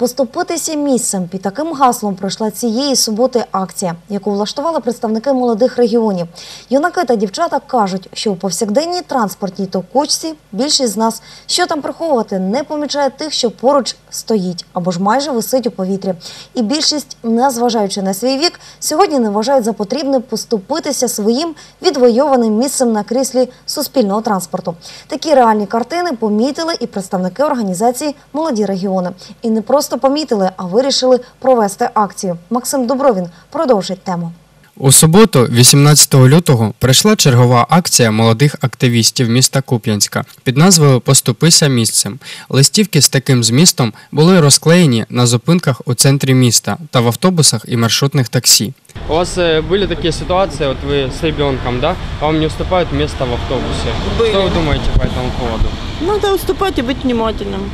Поступитися місцем під таким гаслом пройшла цієї суботи акція, яку влаштували представники молодих регіонів. Юнаки та дівчата кажуть, що у повсякденній транспортній товкучці більшість з нас, що там приховувати, не помічає тих, що поруч стоїть або ж майже висить у повітрі. І більшість, незважаючи на свій вік, сьогодні не вважають за потрібне поступитися своїм відвойованим місцем на кріслі суспільного транспорту. Такі реальні картини помітили і представники організації Молоді регіони. І не просто помітили, а вирішили провести акцію. Максим Добровін продовжить тему. У суботу, 18 лютого, пройшла чергова акція молодих активістів міста Куп'янська під назвою Поступися місцем. Листівки з таким змістом були розклеєні на зупинках у центрі міста та в автобусах і маршрутних таксі. У вас э, были такие ситуации, вот вы с ребенком, да, а вам не уступают место в автобусе. Были. Что вы думаете по этому поводу? Надо уступать и быть внимательным.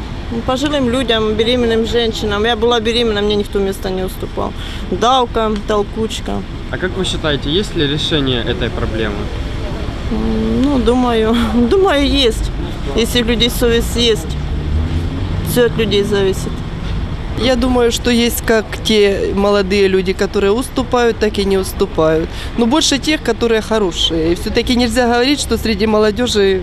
Пожилым людям, беременным женщинам. Я была беременна, мне никто места не уступал. Давка, толкучка. А как вы считаете, есть ли решение этой проблемы? Ну, думаю, думаю, есть. Если у людей совесть есть, все от людей зависит. Я думаю, что есть как те молодые люди, которые уступают, так и не уступают. Но больше тех, которые хорошие. И все-таки нельзя говорить, что среди молодежи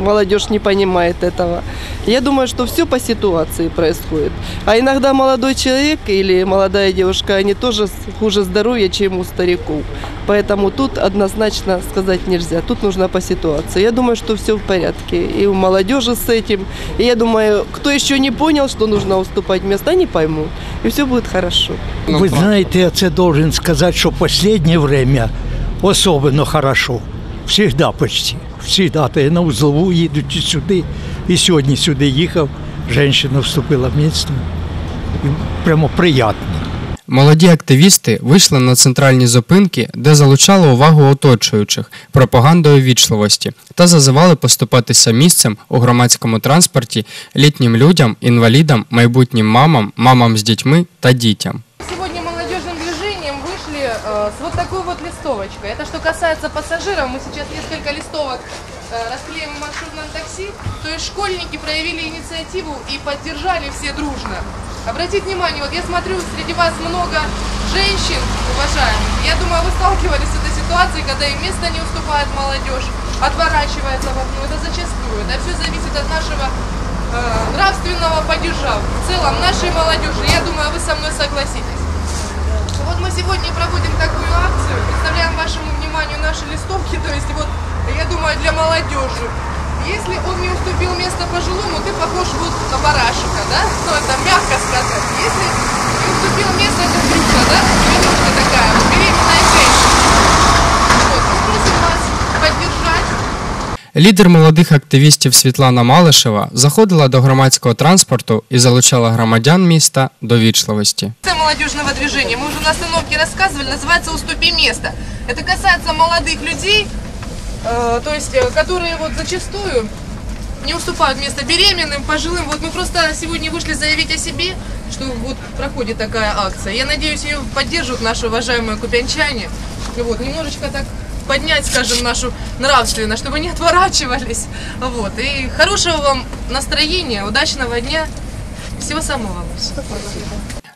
молодежь не понимает этого. Я думаю, что все по ситуации происходит. А иногда молодой человек или молодая девушка, они тоже хуже здоровья, чем у стариков. Поэтому тут однозначно сказать нельзя. Тут нужно по ситуации. Я думаю, что все в порядке. И у молодежи с этим. И я думаю, кто еще не понял, что нужно уступать места, не поймут. И все будет хорошо. Ви знаєте, я це должен сказати, що останнє время особливо хорошо. Всегда почти. Всегда. Та я на узлову їдуть сюди. І сьогодні сюди їхав, жінка вступила в місто. І Прямо приємно. Молоді активісти вийшли на центральні зупинки, де залучали увагу оточуючих пропагандою вічливості та зазивали поступатися місцем у громадському транспорті літнім людям, інвалідам, майбутнім мамам, мамам з дітьми та дітям. С вот такой вот листовочкой. Это что касается пассажиров, мы сейчас несколько листовок э, расклеим в маршрутном такси. То есть школьники проявили инициативу и поддержали все дружно. Обратите внимание, вот я смотрю, среди вас много женщин, уважаемых. Я думаю, вы сталкивались с этой ситуацией, когда им место не уступает молодежь, отворачивается в окно. Это зачастую. Это все зависит от нашего э, нравственного падежа в целом нашей молодежи. Я думаю, вы со мной согласитесь. Сегодня проводим такую акцию, представляем вашему вниманию наши листовки, то есть вот, я думаю, для молодежи. Если он не уступил место пожилому, ты похож вот на барашика, да? Ну, это мягко сказать. Если не уступил место, это Крюша, да? Немножко такая, вот, беременная женщина. Вот, мы просим вас поддержать Лідер молодих активістів Світлана Малишева заходила до громадського транспорту і залучала громадян міста до вічливості. Акция молодежного движения, мы уже на остановке рассказывали, называется «Уступи место». Это касается молодых людей, э, то есть, э, которые вот зачастую не уступают место беременным, пожилым. Вот мы просто сегодня вышли заявить о себе, что вот проходит такая акция. Я надеюсь, ее поддержат наши уважаемые купянчане. Вот, немножечко так поднять, скажем, нашу нравственность, чтобы не отворачивались. Вот. И хорошего вам настроения, удачного дня. Всего самого вам.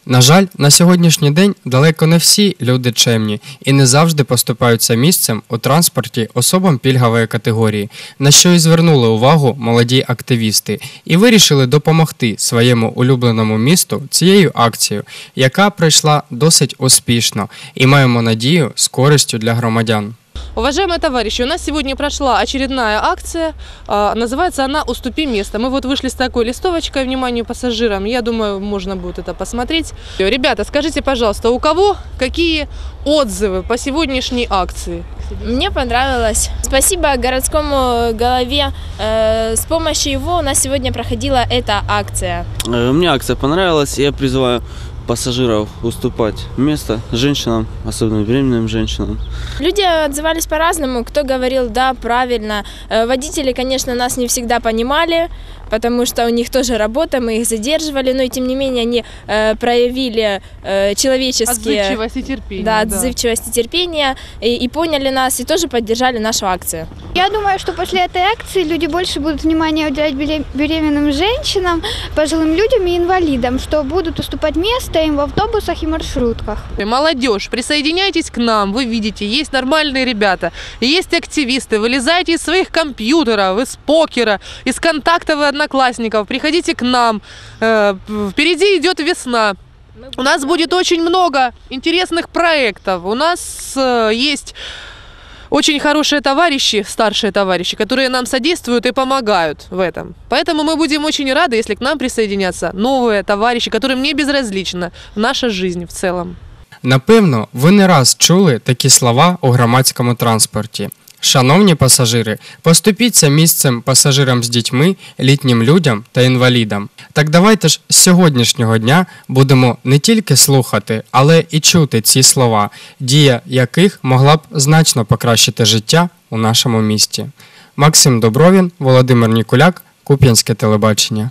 На жаль, на сьогоднішній день далеко не всі люди чемні і не завжди поступаються місцем у транспорті особам пільгової категорії, на що і звернули увагу молоді активісти, і вирішили допомогти своєму улюбленому місту цією акцією, яка пройшла досить успішно, і маємо надію з користю для громадян. Уважаемые товарищи, у нас сегодня прошла очередная акция. А, Называется она «Уступи место». Мы вот вышли с такой листовочкой, вниманию пассажирам. Я думаю, можно будет это посмотреть. Ребята, скажите, пожалуйста, у кого какие отзывы по сегодняшней акции? Мне понравилось. Спасибо городскому голове. Э, С помощью его у нас сегодня проходила эта акция. Э, Мне акция понравилась, я призываю пассажиров уступать место женщинам, особенно беременным женщинам. Люди отзывались по-разному. Кто говорил, да, правильно. Э, Водители, конечно, нас не всегда понимали, потому что у них тоже работа, мы их задерживали, но и тем не менее они э, проявили э, человеческие... Отзывчивость и терпение. Да, отзывчивость и терпение, и, и поняли нас, и тоже поддержали нашу акцию. Я думаю, что после этой акции люди больше будут внимания уделять бере- беременным женщинам, пожилым людям и инвалидам, что будут уступать место им в автобусах и маршрутках. Молодежь, присоединяйтесь к нам, вы видите, есть нормальные ребята, есть активисты, вылезайте из своих компьютеров, из покера, из контактов и одноклассников, приходите к нам, Э, впереди идет весна. У нас будет очень много интересных проектов. У нас э, есть очень хорошие товарищи, старшие товарищи, которые нам содействуют и помогают в этом. Поэтому мы будем очень рады, если к нам присоединятся новые товарищи, которым не безразлична наша жизнь в целом. Напевно, ви не раз чули такі слова у громадському транспорті. Шановні пасажири, поступіться місцем пасажирам з дітьми, літнім людям та інвалідам. Так давайте ж з сьогоднішнього дня будемо не тільки слухати, але і чути ці слова, дія яких могла б значно покращити життя у нашому місті. Максим Добровін, Володимир Нікуляк, Куп'янське телебачення.